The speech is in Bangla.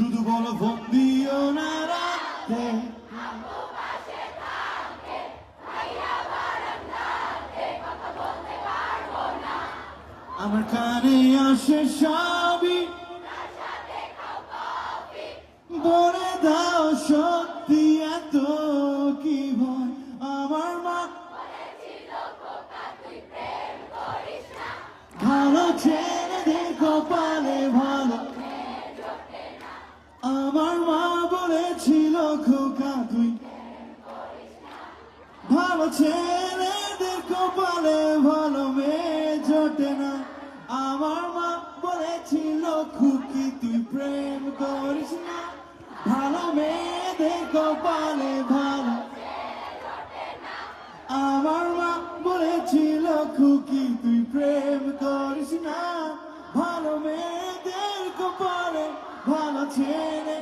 শুধু বলো ফোন দিও না আমার কানে আসে সবই। বলে দাও সত্যি এত কি ভয়। আমার মা ভালো ছেলে। আমার মা বলেছিল, খোকা তুই ভালো ছেলেদের কপালে ভালো মেয়ে জোটে না। আমার মা বলেছিল, খুকি তুই প্রেম করিস না। ভালো মেয়েদের কপালে ভালো আমার মা বলেছিল, খুকি তুই প্রেম করিস না। ভালো মেয়েদের কপালে ভালো ছেলে